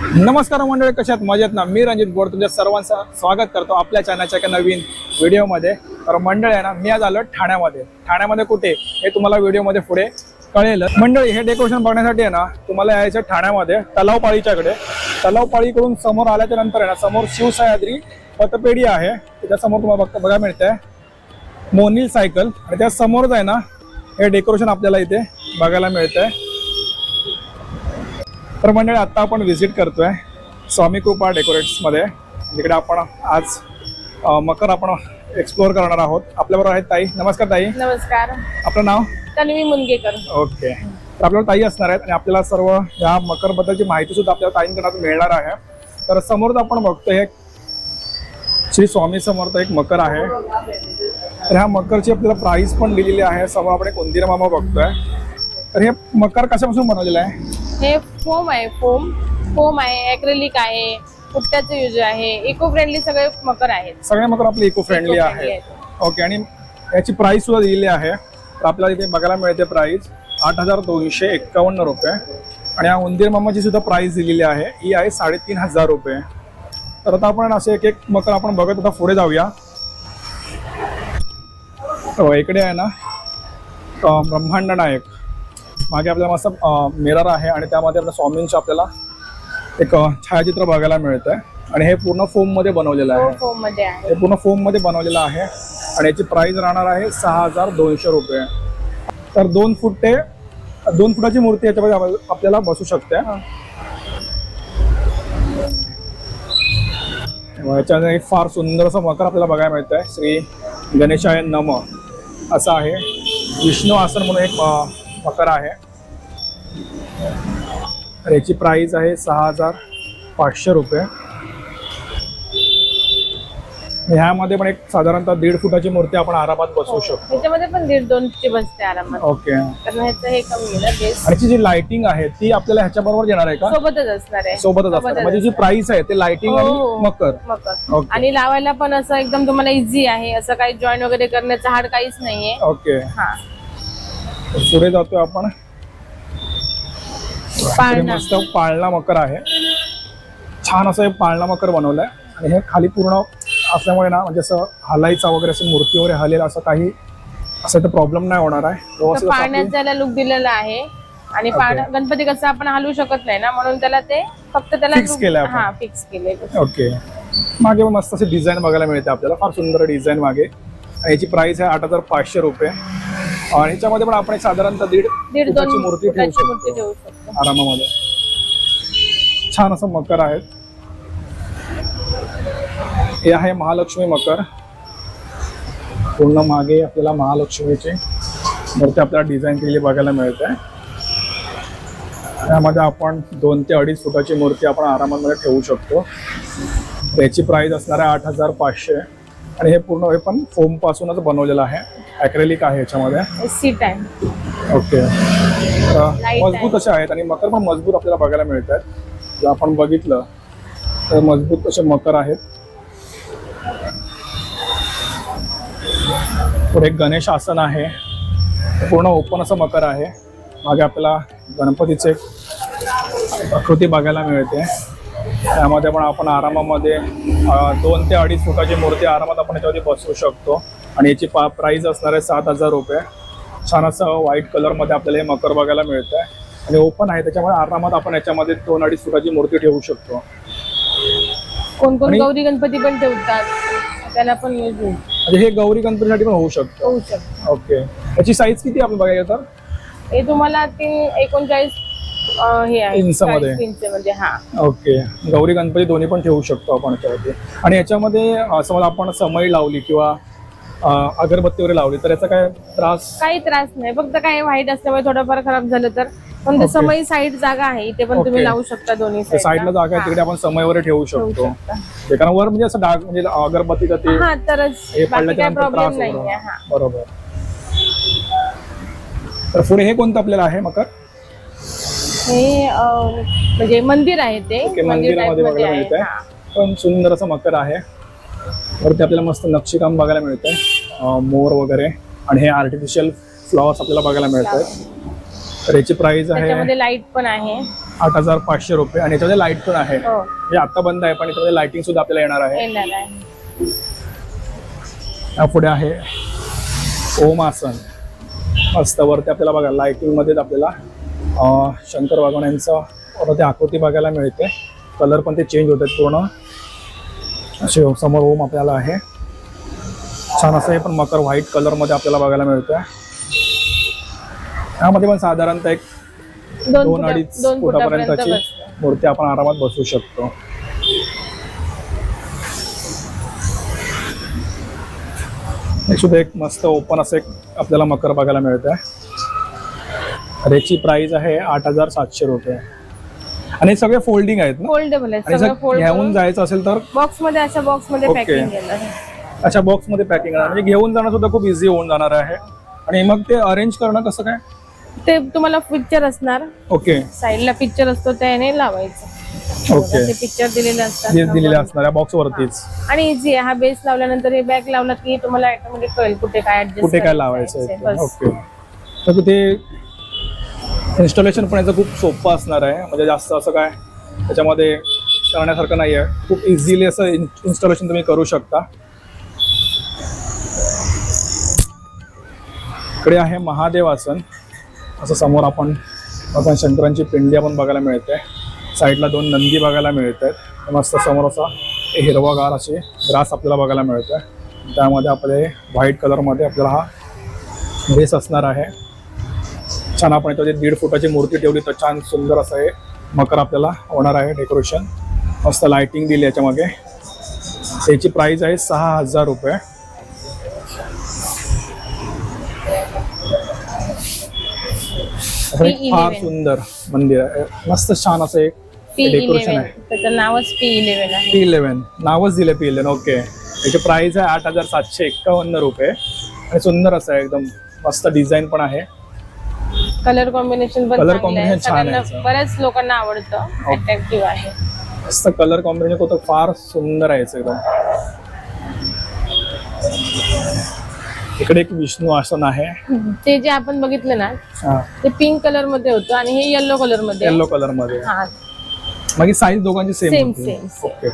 नमस्कार मंडळी कशात मजेत ना? मी रणजित गोड तुमच्या सर्वांचं स्वागत करतो आपल्या चॅनलच्या एका नवीन व्हिडिओमध्ये. तर मंडळी आहे ना मी आज आलो ठाण्यामध्ये. ठाण्यामध्ये कुठे? हे तुम्हाला व्हिडिओमध्ये पुढे कळेल. मंडळी हे डेकोरेशन बघण्यासाठी आहे ना तुम्हाला यायचं ठाण्यामध्ये तलावपाळीच्याकडे. तलावपाळीकडून समोर आल्याच्यानंतर आहे ना समोर शिवसह्याद्री पतपेढी आहे. त्याच्यासमोर तुम्हाला बघता बघायला मिळतंय मोनील सायकल. आणि त्या समोरच आहे ना हे डेकोरेशन आपल्याला इथे बघायला मिळतंय. तर मंडळी आता आपण व्हिजिट करतोय स्वामी कृपा डेकोरेट्समध्ये जिकडे आपण आज मकर आपण एक्सप्लोअर करणार आहोत. आपल्याबरोबर आहेत ताई. नमस्कार ताई. नमस्कार. आपलं नाव? तन्वी मुनगेकर. ओके. तर आपल्याला ताई असणार आहेत आणि आपल्याला सर्व या मकर बद्दलची माहिती सुद्धा आपल्याला ताईंकडून मिळणार आहे. तर समोर आपण बघतोय श्री स्वामी समर्थ एक मकर आहे. तर ह्या मकरची आपल्याला प्राइस पण दिलेली आहे. समोर आपण एक उंदीर मामा बघतोय. तर हे मकर कशापासून बनवलेलं आहे? हे फोम आहे फोम फोम आहे ॲक्रेलिक आहे फुट्ट्याचं यूज आहे. इको फ्रेंडली सगळे मकर आहेत. सगळे मकर आपले इको फ्रेंडली आहेत. ओके आणि याची प्राइस सुद्धा दिलेली आहे. तर आपल्याला इथे बघायला मिळते प्राइस आठ हजार दोनशे एक्कावन्न रुपये. आणि या उंदीर मामाची सुद्धा प्राइस दिलेली आहे. ही आहे साडेतीन हजार रुपये. तर आता आपण असे एक एक मकर आपण बघत आता पुढे जाऊया. हो, इकडे आहे ना ब्रह्मांड नायक. मागे आपल्याला मस्त मिरर आहे आणि त्यामध्ये आपल्या स्वामींचं आपल्याला एक छायाचित्र बघायला मिळतंय. आणि हे पूर्ण फोममध्ये बनवलेलं आहे. मध्ये आहे. हे पूर्ण फोममध्ये बनवलेलं आहे आणि याची प्राइस राहणार आहे सहा हजार दोनशे रुपये. तर दोन फूट ते दोन फुटाची मूर्ती याच्यामध्ये आप- आपल्याला बसू शकते. हो. याच्यामध्ये एक फार सुंदर असं मकर आपल्याला बघायला मिळत आहे श्री गणेशाय नम. असं आहे. विष्णू आसन म्हणून एक अं, मकर आहे. तर याची प्राइस आहे सहा हजार पाचशे रुपये. ह्यामध्ये पण एक साधारणतः दीड फुटाची मूर्ती आपण आरामात बसवू शकतो. ह्याच्यामध्ये पण दीड दोन ची बसते आरामात. ओके. आणि कारण ह्याचं हे कमी आहे ना बेस याची जी लाइटिंग आहे ती आपल्याला ह्याच्या बरोबर येणार आहे का? सोबतच असणार आहे. सोबतच असणार. म्हणजे जी प्राइस आहे. ते लाइटिंग हो, आणि हो. मकर. मकर. ओके. आणि लावायला पण असं एकदम तुम्हाला इझी आहे. असं काही जॉईन वगैरे करण्याचं हाड काहीच नाहीये. ओके. हा. पुढे जातोय आपण. मस्त पाळणा मकर आहे. छान असं हे पाळणा मकर बनवलंय. आणि हे खाली पूर्ण असल्यामुळे ना म्हणजे असं हलायचा वगैरे असं मूर्ती वगैरे हलेल असं काही असं तर प्रॉब्लेम नाही होणार आहे. त्याला लुक दिलेला आहे. आणि गणपती कसं आपण हलवू शकत नाही ना म्हणून त्याला ते फक्त त्याला फिक्स केले ओके मागे मस्त असे डिझाईन बघायला मिळते आपल्याला. फार सुंदर डिझाईन मागे. याची प्राइस आहे आठ हजार पाचशे रुपये. आणि याच्यामध्ये पण आपण एक साधारणतः दीड दीड दोन फुटाची मूर्ती ठेवू फुटाची मूर्ती शकतो ठेवू शकतो. आरामामध्ये. छान असं मकर आहे हे आहे महालक्ष्मी मकर. पूर्ण मागे आपल्याला महालक्ष्मीची मूर्ती आपल्याला डिझाईन केलेली बघायला मिळते. त्यामध्ये आपण दोन ते अडीच फुटाची मूर्ती आपण आरामामध्ये ठेवू शकतो. याची प्राइस असणार आहे आठ हजार पाचशे. आणि हे पूर्ण हे पण फोम पासूनच बनवलेलं आहे. ॲक्रेलिक आहे याच्यामध्ये? सीट आहे. ओके मजबूत असे आहेत आणि मकर पण मजबूत आपल्याला बघायला मिळत आहेत जर आपण बघितलं तर मजबूत असे मकर आहेत. पुढे एक गणेश आसन आहे. पूर्ण ओपन असं मकर आहे. मागे आपल्याला गणपतीचे एक आकृती बघायला मिळते. त्यामध्ये पण आपण आरामामध्ये अं, दोन ते अडीच फुटाची मूर्ती आरामात आपण याच्यावरती बसवू शकतो. आणि याची पा प्राईस असणार आहे सात हजार रुपये. छान असं व्हाईट कलरमध्ये आपल्याला हे मकर बघायला मिळतं आहे आणि ओपन आहे त्याच्यामुळे आरामात आपण याच्यामध्ये दोन अडीच फुटाची मूर्ती ठेवू शकतो. कोण कोण आणि- गौरी गणपती पण ठेवतात. त्याला पण होईल म्हणजे हे गौरी गणपतीसाठी पण होऊ शकतं. होऊ शकतो. ओके याची साईज किती आपण बघायला तर? हे तुम्हाला तीन एकोणचाळीस अं, हे आहे. इंचामध्ये. 40 इंचमध्ये हा. ओके गौरी गणपती दोन्ही पण ठेवू शकतो आपण याच्यावरती आणि याच्यामध्ये अं, समजा आपण समई लावली किंवा अगरबत्ती वगैरे लावली. तर याचा काय त्रास? काही त्रास नाही. फक्त काय वाईट असल्यामुळे थोडंफार खराब झालं तर. पण Okay. समय साईड जागा आहे. इथे पण तुम्ही Okay. लावू शकता दोन्ही ते साईडला जागा आहे तिकडे आपण समय वगैरे ठेवू शकतो. ते कारण वर म्हणजे असं डाग म्हणजे अगरबत्तीचं ते हा तरच. हे बाकी पडल्याच्या काय नंतर प्रॉब्लेम नाहीये. हा. बरोबर. तर पुढे हे कोणतं आपल्याला आहे मकर? हे अं, म्हणजे मंदिर आहे ते. मंदिरामध्ये type मध्ये बघायला आहे. मिळतंय हा. पण सुंदर असं मकर आहे. वरती आपल्याला मस्त नक्षीकाम बघायला मिळतंय. मोर वगैरे आणि हे आर्टिफिशियल फ्लॉवर्स आपल्याला बघायला मिळत आहेत तर याची प्राइस आहे लाइट पण आहे. आठ हजार पाचशे रुपये आणि याच्यामध्ये लाइट पण आहे. हो. म्हणजे आता बंद आहे पण याच्यामध्ये लाइटिंग सुद्धा आपल्याला येणार आहे. पुढे आहे. ओम आसन. मस्त वरती आपल्याला बघा लाइटिंग मध्येच आपल्याला शंकर भगवानांचं वरती आकृती बघायला मिळते. कलर पण ते चेंज होतात पूर्ण. असे समोर ओम आपल्याला आहे. छान असं हे पण मकर व्हाईट कलरमध्ये आपल्याला बघायला मिळतंय. यामध्ये पण साधारणतः एक दोन दोन फुटा- अडीच दोन फुटापर्यंतची. मूर्ती आपण आरामात बसवू शकतो. हे सुद्धा एक मस्त ओपन असं एक आपल्याला मकर बघायला मिळतंय. तर याची प्राइस आहे आठ हजार सातशे रुपये. आणि सगळे फोल्डिंग आहेत ना? फोल्डेबल आहे आणि फोल्ड घेऊन जायचं असेल तर? बॉक्समध्ये अशा बॉक्समध्ये. पॅकिंग केलं. अशा बॉक्समध्ये पॅकिंग म्हणजे घेऊन जाणं सुद्धा खूप इझी होऊन जाणार आहे. आणि मग ते अरेंज करणं कसं काय? ते तुम्हाला पिक्चर असणार. ओके साईडला पिक्चर असतो त्याने लावायचं. ओके ते पिक्चर दिलेले असतात दिलेले असणार या बॉक्स वरतीच. आणि इझी आहे हा बेस लावल्यानंतर हे बॅग लावला की तुम्हाला ऑटोमॅटिक कळेल कुठे काय ऍडजस्ट कुठे काय लावायचं आहे. ओके तर ते इन्स्टॉलेशन पण याचं खूप सोपं असणार आहे. म्हणजे जास्त असं काय त्याच्यामध्ये करण्यासारखं नाही आहे खूप इझिली असं इन्स्टॉलेशन तुम्ही करू शकता. इकडे आहे महादेव आसन. असं समोर आपण भगवान शंकरांची पिंडी आपण बघायला मिळते. साईडला दोन नंदी बघायला मिळत आहेत मस्त समोर असा हिरवागार असे ग्रास आपल्याला बघायला मिळत त्यामध्ये आपले व्हाईट कलरमध्ये आपल्याला हा बेस असणार आहे. छान आपण याच्यामध्ये दीड फुटाची मूर्ती ठेवली तर छान सुंदर असं हे मकर आपल्याला होणार आहे डेकोरेशन. मस्त लाइटिंग दिली याच्यामध्ये त्याची प्राइस आहे सहा हजार रुपये. असं एक P11. फार सुंदर मंदिर आहे. मस्त छान असं एक पी डेकोरेशन इलेव्हन आहे. त्याचं नावच पी इलेव्हन आहे. पी इलेव्हन नावच दिलं पी इलेव्हन ओके त्याची प्राइस आहे आठ हजार सातशे एक्कावन्न रुपये. आणि सुंदर असं आहे एकदम मस्त डिझाईन पण आहे. कलर कॉम्बिनेशन पण चांगलं आहे. combination छान आहे. सगळ्यांना याचं. बऱ्याच लोकांना आवडतं. अट्रॅक्टिव्ह आहे. मस्त कलर कॉम्बिनेशन होतं. फार सुंदर आहे याचं एकदम. इकडे एक विष्णू आसन आहे. ते जे आपण बघितलं ना हा. ते पिंक कलरमध्ये होतं आणि हे येलो कलरमध्ये आहे. येल्लो कलरमध्ये. हा. बाकी साईज दोघांची सेम same, same. ओके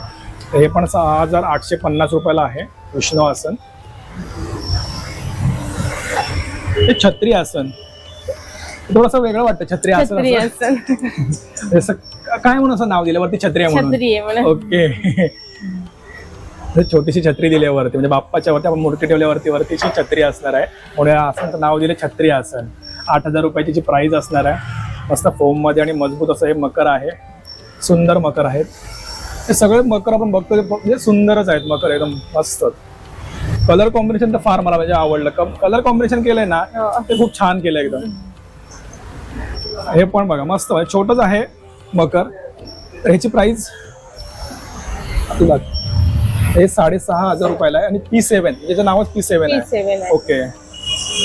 हे पण सहा हजार आठशे पन्नास रुपयाला आहे. विष्णू आसन. हे छत्री आसन. थोडस वेगळं वाटतं छत्री आसन छत्री असं. असं. जसं काय म्हणून असं नाव दिलं वरती? छत्री आहे म्हणून. छत्री आहे म्हणा ओके. तर छोटीशी छत्री दिली आहे वरती म्हणजे बाप्पाच्या वरती आपण मूर्ती ठेवल्यावरती वरतीची छत्री असणार आहे. म्हणून आसनचं नाव दिले छत्री आसन. आठ हजार रुपयाची प्राइस असणार आहे मस्त फोममध्ये आणि मजबूत असं हे मकर आहे. सुंदर मकर आहेत हे सगळे मकर आपण बघतो ते म्हणजे सुंदरच आहेत मकर एकदम मस्त. कलर कॉम्बिनेशन तर फार मला म्हणजे आवडलं. कलर कॉम्बिनेशन केलंय ना हो. ते खूप छान केलं एकदम. हे पण बघा मस्त आहे. छोटच आहे मकर. तर ह्याची प्राइस तुला हे साडेसहा हजार रुपयाला आहे आणि पी सेवन त्याचं नावच पी सेवन आहे. ओके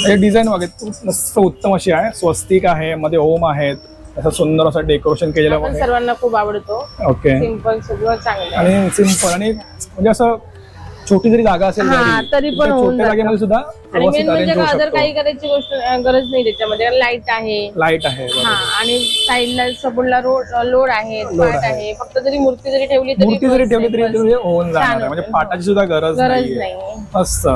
हे डिझाईन वगैरे मस्त उत्तम अशी आहे. स्वस्तिक आहे मध्ये ओम आहेत. असं सुंदर असं डेकोरेशन केलेलं सर्वांना खूप आवडतो. ओके सिंपल सगळं चांगलं. आणि सिंपल आणि म्हणजे असं छोटी जरी जागा असेल हा, घरी, तरी पण त्या होऊन छोट्या जातं. जागेमध्ये सुद्धा आणि व्यवस्थित मेन म्हणजे arrange होऊ अदर काही शकतो करायची गोष्ट गरज नाही त्याच्यामध्ये लाइट आहे लाइट आहे हा बरोबर. आणि साईडला सपोर्टला रोड लोड आहे Load पाट आहे. आहे फक्त जरी मूर्ती जरी ठेवली तरी मूर्ती जरी बस ठेवली आहे, तरी बस. ते होऊन जाणार आहे म्हणजे होतं. पाटाची सुद्धा गरज गरज नाहीये नाही मस्त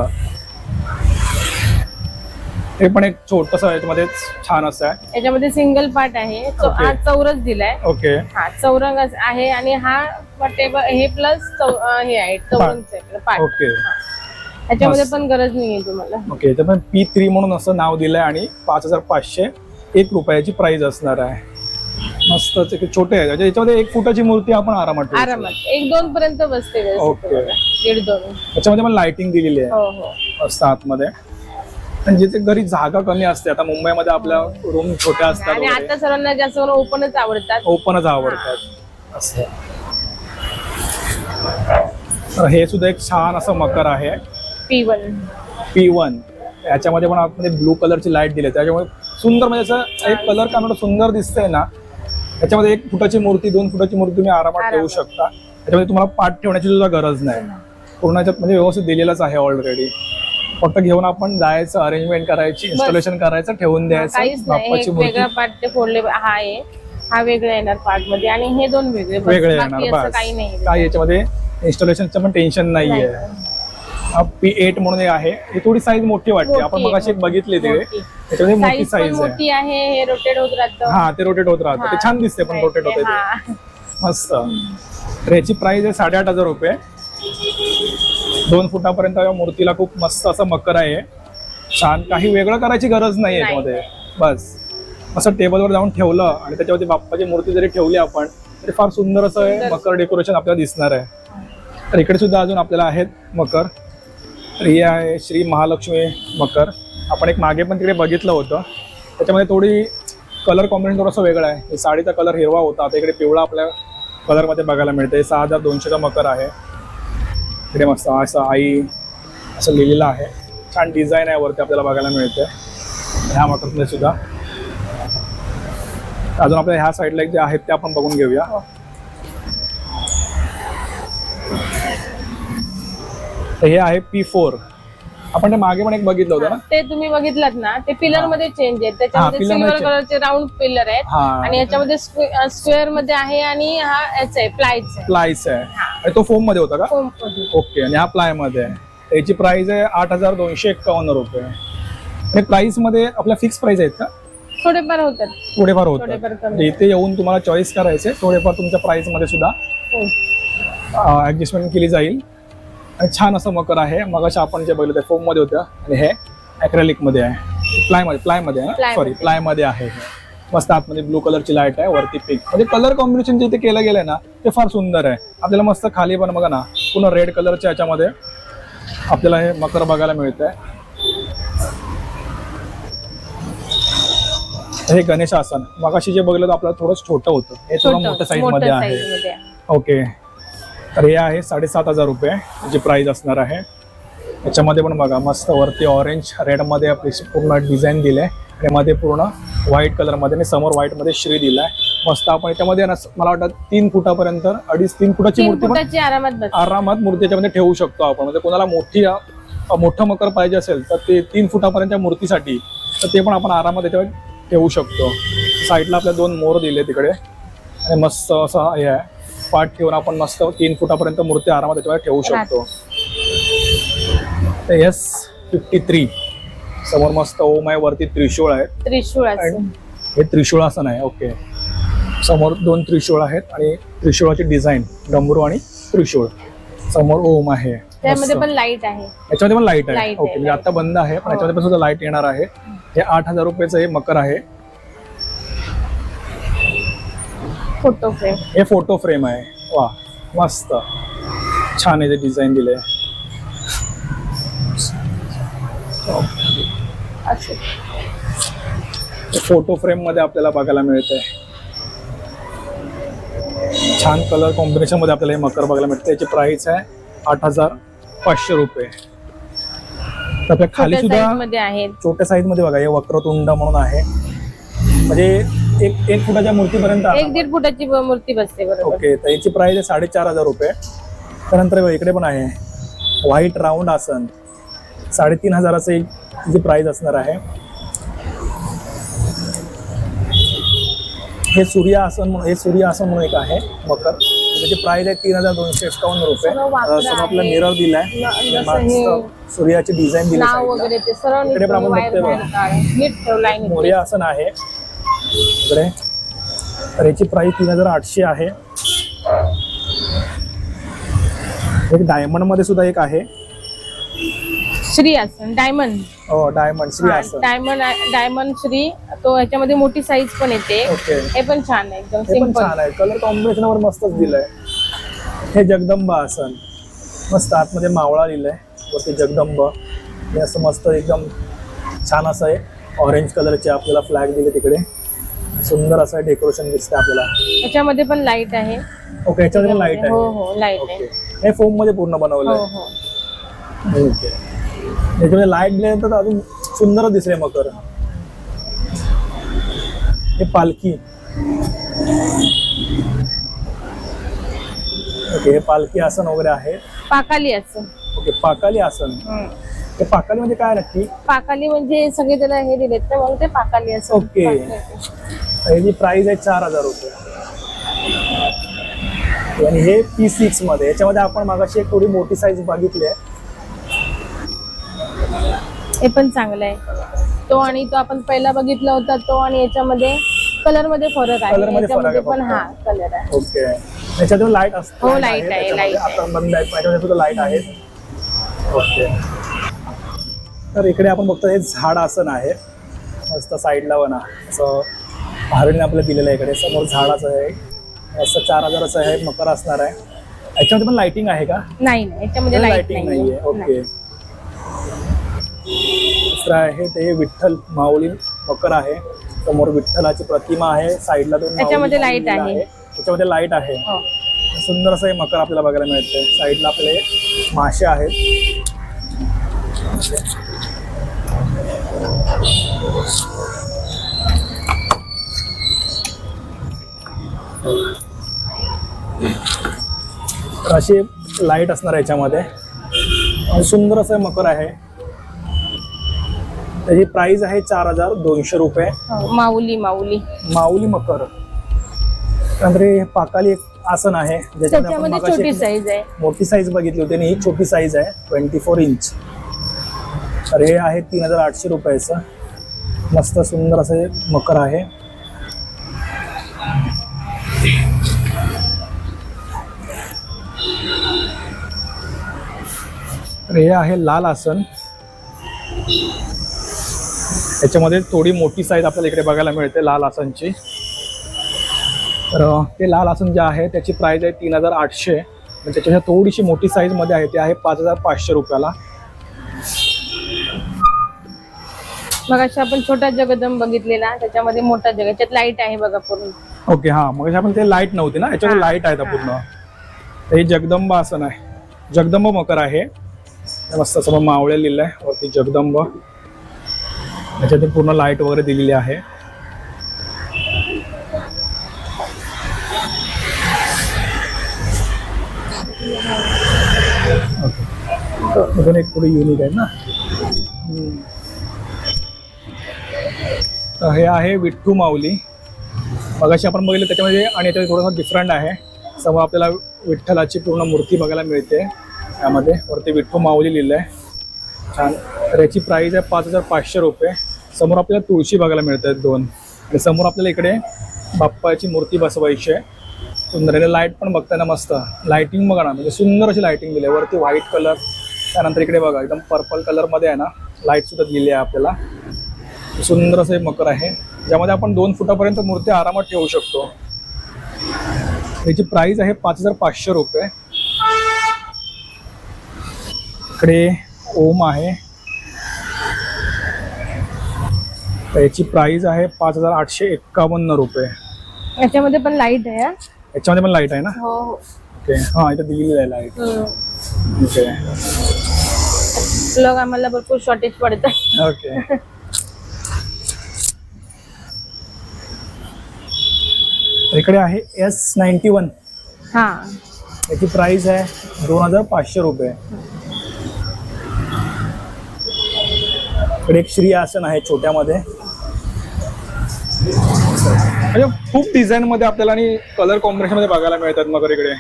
हे पण एक छोटस याच्यामध्ये छान असं आहे. याच्यामध्ये सिंगल पार्ट आहे. चौ- Okay. हा चौरस दिलाय. ओके. हा चौरंग आहे आणि हा टेबल हे प्लस हे आहे चौरंग पार्ट. ओके. पण गरज नाहीये तुम्हाला. ओके पण पी थ्री म्हणून असं नाव दिलंय आणि पाच हजार पाचशे एक रुपयाची प्राइस असणार आहे. मस्त ते छोटे आहे. म्हणजे याच्यामध्ये एक फुटाची मूर्ती आपण आरामात ठेवू शकतो. आरामात. एक दोन पर्यंत बसते व्यवस्थित Okay. तुम्हाला. दीड दोन. याच्यामध्ये पण लाइटिंग दिलेली आहे. हो हो. मस्त आतमध्ये. आणि जिथे घरी जागा कमी असते आता मुंबईमध्ये आपल्या रूम छोट्या असतात आणि आता सर्वांना जास्त ओपनच आवडतात. ओपनच आवडतात. असं. तर हे सुद्धा एक छान असं मकर आहे. पी वन पी वन याच्यामध्ये पण आतमध्ये ब्लू कलरची लाइट दिली. त्याच्यामुळे सुंदर म्हणजे असं एक कलर म्हणतो सुंदर दिसतंय ना त्याच्यामध्ये एक फुटाची मूर्ती दोन फुटाची मूर्ती तुम्ही आरामात ठेवू. शकता. त्याच्यामध्ये तुम्हाला पाठ ठेवण्याची सुद्धा गरज नाही. पूर्ण याच्यात म्हणजे व्यवस्थित दिलेलंच आहे ऑलरेडी फक्त घेऊन आपण जायचं अरेंजमेंट करायची इन्स्टॉलेशन करायचं ठेवून काहीच द्यायचं नाही. बाप्पाची एक मूर्ती. वेगळा पार्ट ते फोडले हा आहे. हा वेगळा येणार पार्टमध्ये. आणि हे दोन वेगळे बस. वेगळे बाकी येणार असं बस. काही नाही. काय याच्यामध्ये इन्स्टॉलेशनचं पण टेन्शन नाहीये. पी एट म्हणून आहे. ही थोडी साईज मोठी वाटते. आपण मोठी मग अशी बघितली ते. मोठी. त्याच्यामध्ये मोठी साईज पण साईज आहे. मोठी आहे. हे रोटेट होत राहतं. हा ते रोटेट होत राहतं. ते छान दिसते पण रोटेट होते ते. हा. मस्त. तर याची प्राइस आहे साडेआठ हजार रुपये. दोन फुटापर्यंत या मूर्तीला खूप मस्त असं मकर आहे. छान काही वेगळं करायची गरज नाही नाही. याच्यामध्ये बस. असं टेबलवर जाऊन ठेवलं आणि त्याच्यावरती बाप्पाची मूर्ती जरी ठेवली आपण तरी फार सुंदर असं आहे. मकर डेकोरेशन आपल्याला दिसणार आहे. तर इकडे सुद्धा अजून आपल्याला आहेत मकर. तर ही आहे श्री महालक्ष्मी मकर. आपण एक मागे पण तिकडे बघितलं होतं. त्याच्यामध्ये थोडी कलर कॉम्बिनेशन थोडंसं वेगळं आहे. हे साडीचा कलर हिरवा होता. आता इकडे पिवळा आपल्या कलरमध्ये बघायला मिळते हे सहा हजार दोनशेचा मकर आहे. इकडे मस्त असं आई असं लिहिलेलं आहे. छान डिझाईन आहे वरती आपल्याला बघायला मिळते ह्या मकरमध्ये सुद्धा. अजून आपल्या ह्या साईडला जे आहेत ते आपण बघून घेऊया. तर हे आहे पी फोर आपण ते मागे पण एक बघितलं होतं ना? ते तुम्ही बघितलात ना? ते पिलरमध्ये चेंज आहेत. त्याच्यामध्ये pillar मध्ये सिल्वर change. कलरचे राऊंड पिलर आहेत. हा. आणि याच्यामध्ये स्क्वेअरमध्ये आहे आणि हा याचा आहे प्लायच आहे. प्लायच आहे. आणि तो फोममध्ये होता का? फोममध्ये. ओके आणि हा प्लायमध्ये आहे. याची प्राइस आहे आठ हजार दोनशे एक्कावन्न रुपये. आणि प्राइसमध्ये आपल्या फिक्स प्राइस आहेत का? थोडेफार होतात. थोडेफार होतात. थोडेफार कमी. म्हणजे इथे येऊन तुम्हाला चॉईस करायचे. थोडेफार तुमच्या प्राइसमध्ये सुद्धा हो. ऍडजस्टमेंट केली जाईल. छान असं मकर आहे. मगाशी आपण जे बघितलं ते फोममध्ये होतं. आणि हे अॅक्रेलिकमध्ये आहे. प्लायमध्ये प्लायमध्ये आहे सॉरी. प्लायमध्ये. आहे. मस्त आतमध्ये ब्लू कलरची लाइट आहे वरती पिंक म्हणजे कलर कॉम्बिनेशन जे इथे केलं गेलंय ना ते फार सुंदर आहे. आपल्याला मस्त खाली पण बघा ना पूर्ण रेड कलरच्या याच्यामध्ये आपल्याला हे मकर बघायला मिळतंय. हे गणेश आसन मगाशी जे बघितलं तर आपल्याला थोडं छोटं होतं. हे थोडं मोठ्या साईज आहे. मध्ये आहे. ओके तर हे आहे साडेसात हजार रुपये जी प्राइस असणार आहे. याच्यामध्ये पण बघा मस्त वरती ऑरेंज रेडमध्ये आपली पूर्ण डिझाईन दिली आहे आणि मध्ये पूर्ण व्हाईट कलरमध्ये आणि समोर व्हाईटमध्ये श्री दिलाय. मस्त आपण याच्यामध्ये मला वाटतं तीन फुटापर्यंत अडीच तीन फुटाची मूर्ती आरामात मूर्ती याच्यामध्ये ठेवू शकतो आपण. म्हणजे कोणाला मोठी मोठं मकर पाहिजे असेल तर ते तीन फुटापर्यंतच्या मूर्तीसाठी तर ते पण आपण आरामात याच्यावर ठेवू शकतो. साईडला आपल्या दोन मोर दिले तिकडे. आणि मस्त असं हे आहे. पाठ ठेवून आपण मस्त तीन फुटापर्यंत मूर्ती आरामात याच्यावर ठेवू शकतो. तर एस फिफ्टी थ्री समोर मस्त ओम आहे वरती त्रिशूळ आहे त्रिशूळ हे त्रिशूळासन आहे ओके समोर दोन त्रिशूळ आहेत आणि त्रिशूळाची डिझाईन डमरू आणि त्रिशूळ. समोर ओम आहे त्यामध्ये. पण लाइट आहे. याच्यामध्ये पण लाइट आहे. ओके म्हणजे आता बंद आहे पण हो. याच्यामध्ये पण सुद्धा लाइट येणार आहे. हे आठ हजार रुपयाचं हे मकर आहे. फोटो फ्रेम हे फोटो फ्रेम आहे. वा मस्त. छान आहे डिझाईन दिले फोटो फ्रेममध्ये आपल्याला बघायला मिळतंय. छान कलर कॉम्बिनेशनमध्ये आपल्याला हे मकर बघायला मिळतं याची प्राइस आहे आठ हजार पाचशे रुपये. आपल्या खाली सुद्धा छोट्या साईजमध्ये बघा हे वक्रतुंड म्हणून आहे. म्हणजे एक एक फुटाच्या मूर्तीपर्यंत एक दीड फुटाची ब- मूर्ती बसते बरोबर. ओके तर याची प्राइस आहे साडेचार हजार रुपये. त्यानंतर बघा, इकडे पण आहे. व्हाईट राऊंड आसन. साडेतीन हजाराचं एक जी प्राइस असणार आहे. हे सूर्य आसन म्हणून हे सूर्य आसन म्हणून एक आहे मकर. त्याची प्राइस आहे तीन हजार दोनशे एक्कावन्न रुपये. सगळं वाकडं अं, समोर आपला आहे. मिरर दिलाय. जसं सूर्याची डिझाईन दिली नाव साईडला. वगैरे ते सर्व इकडे पण आपण बाहेर बघतोय बाहेर काढ. नीट ठेवलाय नीट. मोर्या आसन आहे. इकडे. तर याची प्राइस तीन हजार आठशे आहे. एक डायमंडमध्ये सुद्धा एक आहे. श्री आसन डायमंड डायमंड श्री आसन डायमंड डायमंड श्री. तो ह्याच्यामध्ये मोठी साईज पण येते. ओके. हे पण छान आहे एकदम हे पण सिंपल छान आहे. कलर कॉम्बिनेशन वर मस्तच दिलंय. हे जगदंबा आसन. मस्त आतमध्ये मावळा लिहिलंय. वरती जगदंब. हे असं मस्त एकदम छान असं आहे. ऑरेंज कलरचे आपल्याला फ्लॅग दिले तिकडे. सुंदर असं डेकोरेशन दिसतंय आपल्याला. याच्यामध्ये पण लाइट आहे. ओके याच्यामध्ये लाइट आहे. हो हो लाइट ओके आहे हे फोममध्ये पूर्ण हो बनवलंय. हो ओके याच्यामध्ये लाइट दिल्यानंतर तर अजून सुंदर दिसले मकर. हे पालखी. ओके हे पालखी आसन वगैरे आहे. पाकाली असं ओके पाकाली आसन. हम्म. ते पाकाली म्हणजे काय नक्की? पाकाली म्हणजे सगळे त्याला हे दिलेत ना मग ते पाकाली असं. ओके. याची प्राइस आहे चार हजार रुपये. आणि हे पी सिक्समध्ये याच्यामध्ये आपण मागाशी एक थोडी मोठी साईज बघितली आहे. हे पण चांगलं आहे. तो आणि तो आपण पहिला बघितला होता तो आणि याच्यामध्ये कलरमध्ये फरक आहे. मध्ये फरक आहे याच्यामध्ये पण फक्त. हा कलर आहे. ओके. त्याच्यातून लाइट असते. हो, light आहे, त्याच्यामध्ये. light आहे. आता बंद सुद्धा लाइट आहे. ओके. तर इकडे आपण बघतो हे झाड आसन आहे. मस्त साईडला बना. असं भारीने आपल्याला दिलेलं आहे इकडे. समोर झाडाचं आहे. मस्त चार हजाराचं आहे मकर असणार आहे. याच्यामध्ये पण लाइटिंग आहे का? नाही नाही. याच्यामध्ये लाइट लाइटिंग नाही नाहीये. ओके दुसरं आहे ते विठ्ठल माऊली मकर आहे. समोर विठ्ठलाची प्रतिमा आहे. साईडला दोन त्याच्यामध्ये माऊलीला आहे. त्याच्यामध्ये लाइट आहे. हो. सुंदर असं हे मकर आपल्याला बघायला मिळते साईडला आपले मासे आहेत. अशी लाइट असणार याच्यामध्ये. आणि सुंदर असं मकर आहे. त्याची प्राइस आहे चार हजार दोनशे रुपये. हो, माऊली माऊली. माऊली मकर. हे पाकाली एक आसन ज्याच्यामध्ये आहे. मोठी साईज बघितली होती आणि ही छोटी साईज आहे ट्वेंटी फोर इंच तर हे आहे तीन हजार आठशे रुपयाचं. मस्त सुंदर असं हे मकर आहे. हे आहे लाल आसन. याच्यामध्ये थोडी मोठी साईज आपल्याला इकडे बघायला मिळते लाल आसनची. तर ते लाल आसन जे आहे त्याची प्राइस आहे तीन हजार आठशे. म्हणजे त्याच्यापेक्षा थोडीशी मोठी साईजमध्ये आहे. ते आहे पाच हजार पाचशे रुपयाला. मग अशा आपण छोटा जगदंब बघितलेला त्याच्यामध्ये मोठा जग याच्यात लाइट आहे बघा पूर्ण. ओके हां मग आपण ते लाइट नव्हते ना याच्यावर लाइट आहे पूर्ण. हे जगदंब आसन आहे. जगदंब मकर आहे. मस्त समोर मावळे लिहिलं आहे वरती जगदंब. याच्यात ते पूर्ण लाइट वगैरे दिलेली आहे. ओके. एक थोडी युनिक आहे ना. हे आहे विठ्ठू माऊली. मगाशी आपण बघितलं त्याच्यामध्ये आणि याच्यामध्ये थोडंसं डिफरंट आहे. समोर आपल्याला विठ्ठलाची पूर्ण मूर्ती बघायला मिळते. त्यामध्ये वरती विठ्ठू माऊली लिहिलं आहे छान. तर याची प्राईज आहे पाच हजार पाचशे रुपये. समोर आपल्याला तुळशी बघायला मिळत आहेत दोन. आणि समोर आपल्याला इकडे बाप्पाची मूर्ती बसवायची आहे. सुंदर आणि लाइट पण बघताना मस्त. लायटिंग बघा ना म्हणजे सुंदर अशी लायटिंग दिली आहे. वरती व्हाईट कलर त्यानंतर इकडे बघा एकदम पर्पल कलरमध्ये आहे ना लाईटसुद्धा दिली आहे आपल्याला. सुंदर असं हे मकर आहे. ज्यामध्ये आपण दोन फुटापर्यंत मूर्ती आरामात ठेवू शकतो. याची प्राइस आहे पाच हजार पाचशे रुपये. इकडे ओम आहे. याची प्राइस आहे पाच हजार आठशे एक्कावन्न रुपये. याच्यामध्ये पण लाइट आहे हा. याच्यामध्ये पण लाइट आहे ना? हो हो. ओके हां इथं दिलेली आहे लाइट. ओके आम्हाला भरपूर शॉर्टेज पडतं ओके तर इकडे आहे एस नाईन्टी वन. हा. याची प्राइस आहे दोन हजार पाचशे रुपये. इकडे एक श्री आसन आहे छोट्यामध्ये. म्हणजे खूप डिझाईन मध्ये आपल्याला आणि कलर कॉम्बिनेशनमध्ये बघायला मिळतात मगर इकडे.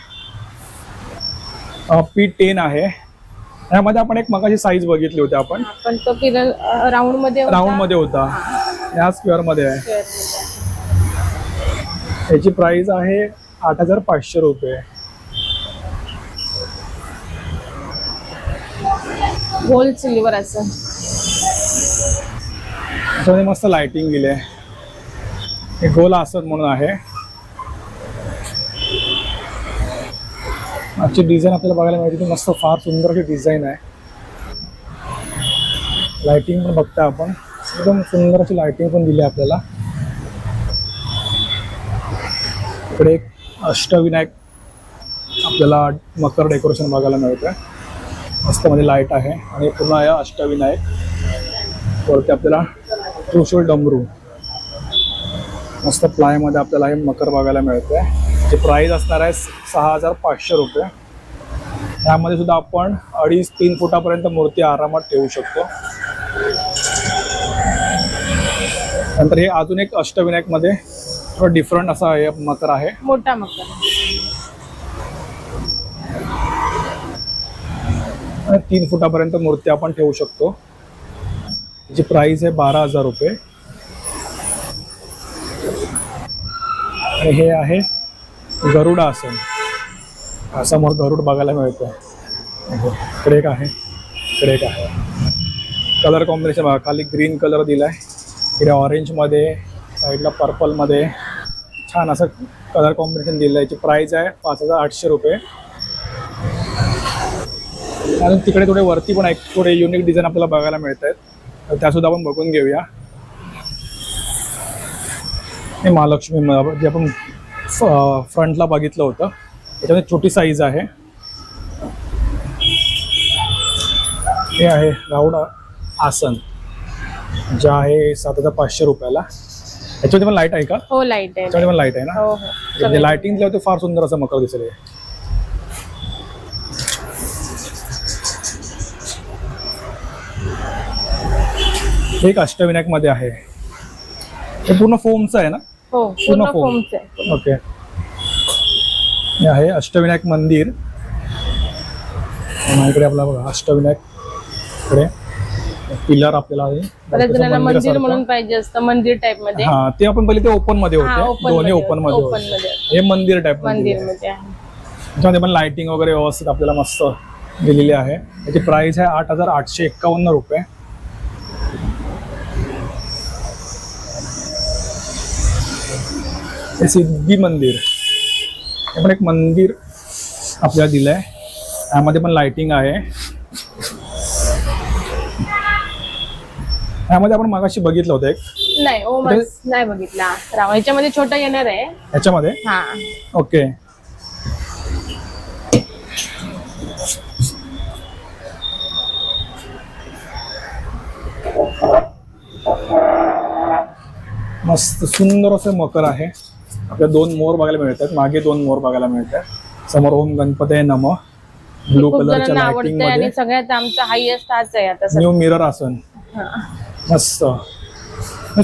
पी टेन आहे. यामध्ये आपण एक मगाशी साईज बघितली होती आपण. पण तो किरण राऊंडमध्ये. राऊंडमध्ये होता. या स्क्वेअरमध्ये आहे. याची प्राइस आहे आठ हजार पाचशे रुपये. गोल्ड सिल्वर असं. त्याच्यामध्ये मस्त लाइटिंग दिली आहे. हे गोल आसन म्हणून आहे. आजची डिझाईन आपल्याला बघायला मिळते ती मस्त फार सुंदर अशी डिझाईन आहे. लाइटिंग पण बघता आपण. एकदम सुंदर अशी लाइटिंग पण दिली आपल्याला. इकडे एक अष्टविनायक आपल्याला मकर डेकोरेशन बघायला मिळतं मस्त मध्ये लाइट आहे. आणि पुन्हा आहे अष्टविनायक. वरती आपल्याला त्रिशूल डमरू. मस्त प्लायमध्ये आपल्याला हे मकर बघायला मिळतंय. जे प्राईस असणार आहे सहा हजार पाचशे रुपये. त्यामध्ये सुद्धा आपण अडीच तीन फुटापर्यंत मूर्ती आरामात ठेवू शकतो. नंतर हे अजून एक अष्टविनायकमध्ये थोडं डिफरंट असा हे मकर आहे. मोठा मकर तीन फुटापर्यंत मूर्ती आपण ठेवू शकतो. त्याची प्राइस आहे बारा हजार रुपये. आणि हे आहे गरुडा आसन. समोर गरुड बघायला मिळतो इकडे एक आहे. इकडे एक आहे. कलर कॉम्बिनेशन बघा खाली ग्रीन कलर दिलाय. इकडे ऑरेंजमध्ये साईडला पर्पलमध्ये छान असं कलर कॉम्बिनेशन दिलं आहे. याची प्राईज आहे पाच हजार आठशे रुपये. आणि तिकडे थोडे वरती पण एक थोडे युनिक डिझाईन आपल्याला बघायला मिळत आहेत तर त्यासुद्धा आपण बघून घेऊया. हे महालक्ष्मी जे आपण फ्रंटला बघितलं होतं. त्याच्यामध्ये छोटी साईज आहे. हे आहे राऊड आसन. जे आहे सात हजार पाचशे रुपयाला. याच्यामध्ये पण लाइट आहे का? हो लाइट आहे. याच्यामध्ये पण लाइट आहे ना? हो हो. म्हणजे लाइटिंग ते फार सुंदर असं मकर दिसेल हे. हे एक अष्टविनायकमध्ये आहे. हे पूर्ण फोमचं आहे ना? हो पूर्ण पूर्ण फोम. फोमच आहे. ओके. हे आहे अष्टविनायक मंदिर. आणि इकडे आपला बघा अष्टविनायक. इकडे. पिलर आपल्याला आहे. मंदिर. म्हणून पाहिजे असतं मंदिर टाइपमध्ये. हा ते आपण पहिले ते ओपनमध्ये होते. दोन्ही ओपनमध्ये. हे मंदिर टाइप मंदिरमध्ये पण लाइटिंग वगैरे व्यवस्थित आपल्याला मस्त दिलेली आहे. त्याची प्राइस आहे आठ हजार आठशे एक्कावन्न रुपये. सिद्धी मंदिर. हे पण एक मंदिर आपल्याला दिलंय. त्यामध्ये पण लाइटिंग आहे. त्यामध्ये आपण मागाशी बघितलं होतं एक. नाही ओ मस नाही बघितला. राव ह्याच्यामध्ये छोटा येणार आहे. ह्याच्यामध्ये? हा. ओके. मस्त सुंदर असं मकर आहे. आपल्या दोन मोर बघायला मिळतात. मागे दोन मोर बघायला मिळतात. समोर ओम गणपती नम. ब्लू खूप कलरच्या जणांना लाइटिंग आवडते मध्ये. आणि सगळ्यात आमचा हायएस्ट हाच आहे आता न्यू मिरर आसन हा. मस्त.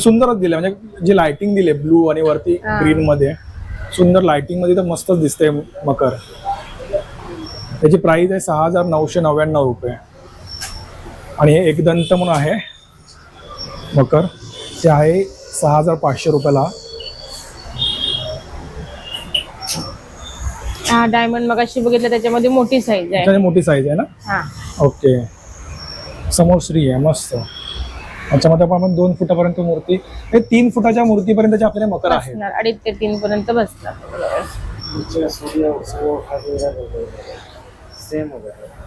सुंदरच दिले म्हणजे जी लाइटिंग दिली ब्लू आणि वरती हा. ग्रीन मध्ये सुंदर लाइटिंगमध्ये तर मस्तच दिसते मकर. त्याची प्राइस आहे सहा हजार नऊशे नव्याण्णव रुपये. आणि हे एकदंत म्हणून आहे मकर. ते आहे सहा हजार पाचशे रुपयाला. हा डायमंड मग अशी बघितलं त्याच्यामध्ये मोठी साईज आहे. मोठी साईज आहे ना? हा. ओके समोर श्री आहे मस्त. याच्यामध्ये आपण आपण दोन फुटापर्यंत मूर्ती हे तीन फुटाच्या मूर्तीपर्यंतचे आपल्याला मकर बसणार अडीच ते तीन पर्यंत बसणार. सेम गया